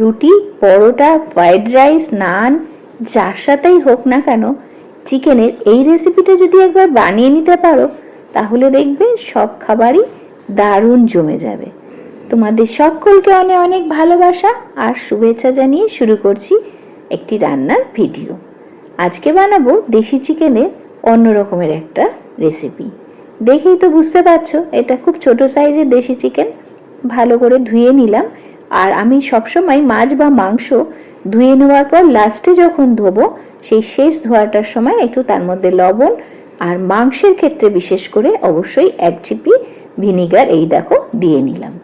রুটি, পরোটা fried rice নান যার সাথেই হোক না কেন, চিকেনের এই রেসিপিটা যদি একবার বানিয়ে নিতে পারো, তাহলে দেখবে সব খাবারই দারুণ জমে যাবে। তোমাদের সকলকে অনেক অনেক ভালোবাসা আর শুভেচ্ছা জানিয়ে শুরু করছি একটি রান্নার ভিডিও আজকে বানাবো দেশি চিকেনের অন্য রকমের একটা রেসিপি দেখেই তো বুঝতে পারছ, এটা খুব ছোট সাইজের দেশি চিকেন ভালো করে ধুয়ে নিলাম। আর আমি সবসময় মাছ বা মাংস ধুয়ে নেওয়ার পর লাস্টে যখন ধোবো, সেই শেষ ধোয়াটার সময় একটু তার মধ্যে লবণ আর মাংসের ক্ষেত্রে বিশেষ করে অবশ্যই এক চিপি ভিনিগার এই দেখো দিয়ে নিলাম।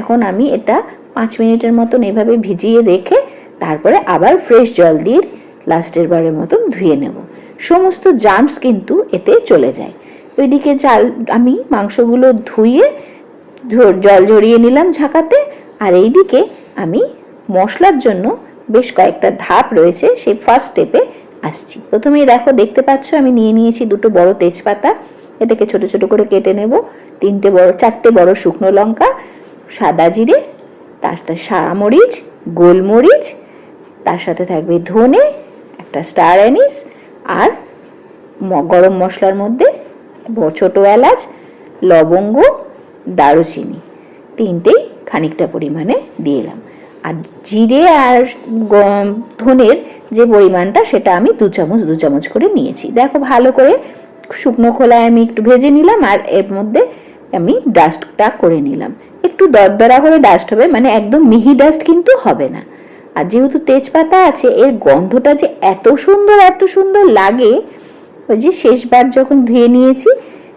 এখন আমি এটা পাঁচ মিনিটের মতন এভাবে ভিজিয়ে রেখে তারপরে আবার ফ্রেশ জল দিয়ে লাস্টের বারের মতন ধুয়ে নেব। সমস্ত জার্মস কিন্তু এতে চলে যায়। ওইদিকে চাল, আমি মাংসগুলো ধুয়ে জল ঝরিয়ে নিলাম ঝাঁকাতে। আর এইদিকে আমি মশলার জন্য বেশ কয়েকটা ধাপ রয়েছে, সেই ফার্স্ট স্টেপে আসছি। প্রথমেই দেখো, দেখতে পাচ্ছ আমি নিয়ে নিয়েছি দুটো বড় তেজপাতা। এটাকে ছোট ছোট করে কেটে নেব। তিনটে বড়, চারটে বড় শুকনো লঙ্কা, সাদা জিরে, তার সাথে সারা মরিচ গোলমরিচ, তার সাথে থাকবে ধনে, একটা স্টার অ্যানিস আর গরম মশলার মধ্যে ছোট এলাচ, লবঙ্গ, দারুচিনি। তিনটেই খানিকটা পরিমাণে দিয়ে এলাম। আর জিরে আর ধনের যে পরিমাণটা, সেটা আমি দু চামচ দু চামচ করে নিয়েছি। দেখো, ভালো করে শুকনো খোলায় আমি একটু ভেজে নিলাম আর এর মধ্যে আমি ডাস্টটা করে নিলাম। একটু দরদরা করে ডাস্ট হবে মানে একদম মিহি ডাস্ট কিন্তু হবে না। আর যেহেতু তেজপাতা আছে, এর গন্ধটা যে এত সুন্দর এত সুন্দর লাগে, ওই যে শেষবার যখন ধুয়ে নিয়েছি,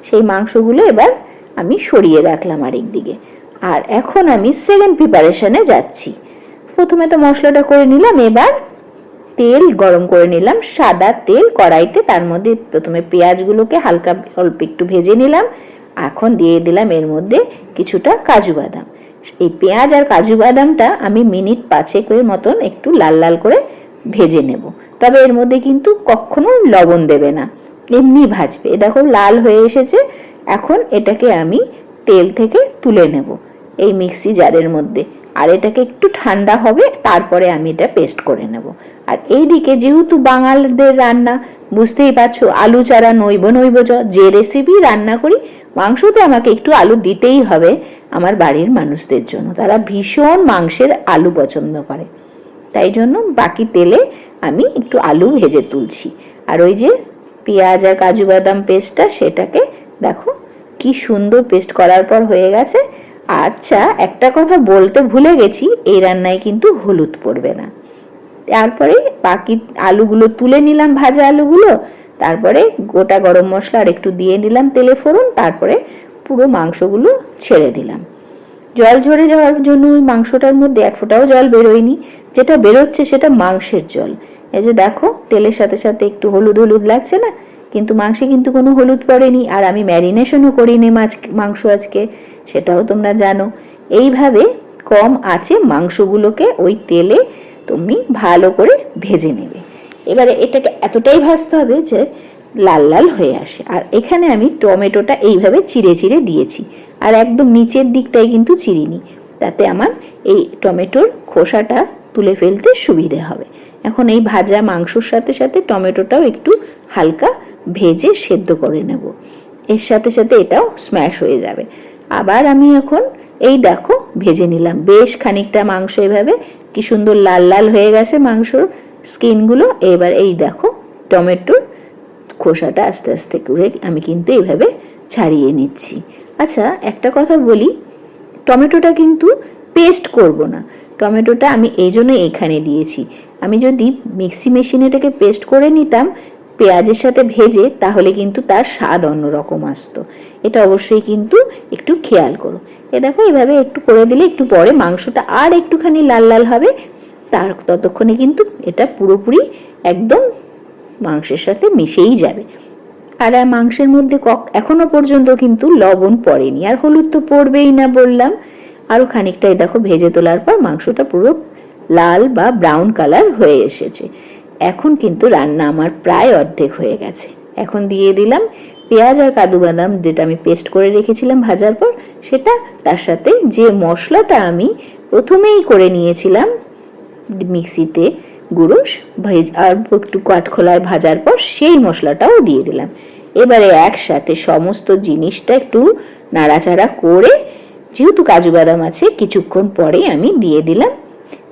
সেই মাংসগুলো এবার আমি সরিয়ে রাখলাম আরেক দিকে আর এখন আমি সেকেন্ড প্রিপারেশনে যাচ্ছি। প্রথমে তো মশলাটা করে নিলাম, এবার তেল গরম করে নিলাম, সাদা তেল কড়াইতে, তার মধ্যে প্রথমে পেঁয়াজগুলোকে হালকা অল্প একটু ভেজে নিলাম। এখন দিয়ে দিলাম এর মধ্যে কিছুটা কাজু বাদাম। এই পেঁয়াজ আর কাজু বাদামটা আমি মিনিট পাঁচেকের মতন একটু লাল লাল করে ভেজে নেব। তবে এর মধ্যে কিন্তু কখনো লবণ দেবে না। এমনি ভাজবে। দেখো লাল হয়ে এসেছে। এখন এটাকে আমি তেল থেকে তুলে নেব এই মিক্সি জারের মধ্যে। আর এটাকে একটু ঠান্ডা হবে, তারপরে আমি এটা পেস্ট করে নেব। আর এইদিকে যেহেতু বাঙালদের রান্না, বুঝতেই পারছ, আলু ছাড়া নইব নইব জ, যে রেসিপি রান্না করি মাংসতে আমাকে একটু আলু দিতেই হবে আমার বাড়ির মানুষদের জন্য। তারা ভীষণ মাংসের আলু পছন্দ করে। তাই জন্য বাকি তেলে আমি একটু আলু ভেজে তুলছি। আর ওই যে পেঁয়াজ আর কাজু বাদাম পেস্টটা সেটাকে দেখো কি সুন্দর পেস্ট করার পর হয়ে গেছে। আচ্ছা একটা কথা বলতে ভুলে গেছি, এই রান্নায় কিন্তু হলুদ পড়বে না। তারপরে বাকি আলুগুলো তুলে নিলাম, ভাজা আলুগুলো। তারপরে গোটা গরম মশলা আর একটু দিয়ে নিলাম তেলে ফোড়ন, তারপরে পুরো মাংসগুলো ছেড়ে দিলাম। জল ঝরে যাওয়ার জন্য ওই মাংসটার মধ্যে এক ফোঁটাও জল বেরোয়নি। যেটা বেরোচ্ছে সেটা মাংসের জল। এই যে দেখো, তেলের সাথে সাথে একটু হলুদ হলুদ লাগছে না? কিন্তু মাংসে কিন্তু কোনো হলুদ পড়েনি, আর আমি ম্যারিনেশনও করিনি মাছ, মাংস আজকে, সেটাও তোমরা জানো। এইভাবে কম আছে মাংসগুলোকে ওই তেলে তুমি ভালো করে ভেজে নেবে। এবারে এটাকে এতটাই ভাজতে হবে যে লাল লাল হয়ে আসে। আর এখানে আমি টমেটোটা এইভাবে চিড়ে চিড়ে দিয়েছি, আর একদম নিচের দিকটাই কিন্তু চিরিনি তাতে আমার এই টমেটোর খোসাটা তুলে ফেলতে সুবিধে হবে। এখন এই ভাজা মাংসর সাথে সাথে টমেটোটাও একটু হালকা ভেজে সেদ্ধ করে নেব। এর সাথে সাথে এটাও স্ম্যাশ হয়ে যাবে। আবার আমি এখন এই দেখো ভেজে নিলাম। বেশ খানিকটা মাংস এভাবে। কি সুন্দর লাল লাল হয়ে গেছে মাংসর স্কিনগুলো। এবার এই দেখো টমেটোর খোসাটা আস্তে আস্তে করে আমি কিন্তু এইভাবে ছাড়িয়ে নিচ্ছি। আচ্ছা একটা কথা বলি। টমেটোটা কিন্তু পেস্ট করব না। টমেটোটা আমি এই জন্য এখানে দিয়েছি। আমি যদি মিক্সি মেশিনে এটাকে পেস্ট করে নিতাম পেঁয়াজের সাথে ভেজে তাহলে কিন্তু তার স্বাদ অন্যরকম আসতো। এটা অবশ্যই কিন্তু একটু খেয়াল করো। এ দেখো, এভাবে একটু করে দিলে একটু পরে মাংসটা আর একটুখানি লাল লাল হবে। তার ততক্ষণে কিন্তু এটা পুরোপুরি একদম মাংসের সাথে মিশেই যাবে। আর মাংসের মধ্যে কক- এখনও পর্যন্ত কিন্তু লবণ পড়েনি। আর হলুদ তো পড়বেই না বললাম। আরও খানিকটাই দেখো, ভেজে তোলার পর মাংসটা পুরো লাল বা ব্রাউন কালার হয়ে এসেছে। এখন কিন্তু রান্না আমার প্রায় অর্ধেক হয়ে গেছে। এখন দিয়ে দিলাম পেঁয়াজ আর কাদু বাদাম যেটা আমি পেস্ট করে রেখেছিলাম ভাজার পর, সেটা তার সাথে যে মশলাটা আমি প্রথমেই করে নিয়েছিলাম মিক্সিতে গুঁড়ো ভেজ আর একটু কাঠখোলায় ভাজার পর, সেই মশলাটাও দিয়ে দিলাম। এবারে একসাথে সমস্ত জিনিসটা একটু নাড়াচাড়া করে, যেহেতু কাজু বাদাম আছে, কিছুক্ষণ পরে আমি দিয়ে দিলাম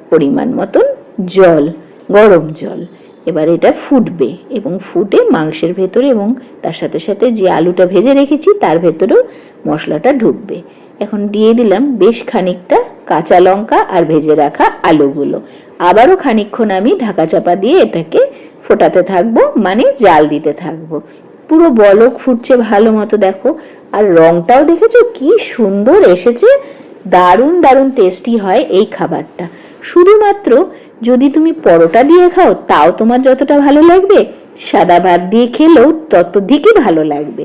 পরিমাণ মতন জল। গরম জল। এবার এটা ফুটবে এবং ফুটে মাংসের ভেতরে এবং তার সাথে সাথে যে আলুটা ভেজে রেখেছি, তার ভেতরেও মশলাটা ঢুকবে। এখন দিয়ে দিলাম বেশ খানিকটা কাঁচা লঙ্কা আর ভেজে রাখা আলুগুলো। আবারও খানিকক্ষণ আমি ঢাকা চাপা দিয়ে এটাকে ফোটাতে থাকব মানে জাল দিতে থাকব। পুরো বলক ফুটছে ভালো মতো, দেখো। আর রংটাও দেখেছ? কি সুন্দর এসেছে! দারুণ দারুণ টেস্টি হয় এই খাবারটা। শুধুমাত্র যদি তুমি পরোটা দিয়ে খাও, তাও তোমার যতটা ভালো লাগবে। সাদা ভাত দিয়ে খেলেও ততধিকই ভালো লাগবে।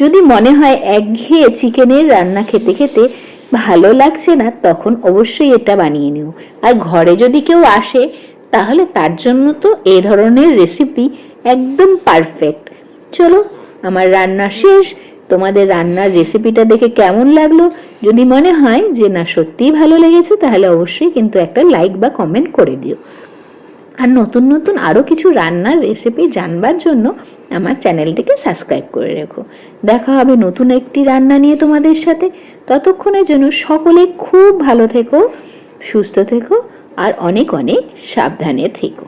যদি মনে হয় একঘেয়ে চিকেনের রান্না খেতে খেতে ভালো লাগছে না, তখন অবশ্যই এটা বানিয়ে নিও। আর ঘরে যদি কেউ আসে, তাহলে তার জন্য তো এই ধরনের রেসিপি একদম পারফেক্ট চলো, আমার রান্না শেষ। তোমাদের রান্নার রেসিপিটা দেখে কেমন লাগল? যদি মনে হয় যে না, সত্যিই ভালো লেগেছে, তাহলে অবশ্যই কিন্তু একটা লাইক বা কমেন্ট করে দিও। আর নতুন নতুন আরও কিছু রান্নার রেসিপি জানবার জন্য আমার চ্যানেলটিকে সাবস্ক্রাইব করে রেখো। দেখা হবে নতুন একটি রান্না নিয়ে তোমাদের সাথে। ততক্ষণের জন্য সকলে খুব ভালো থেকো, সুস্থ থেকো, আর অনেক অনেক সাবধানে থেকো।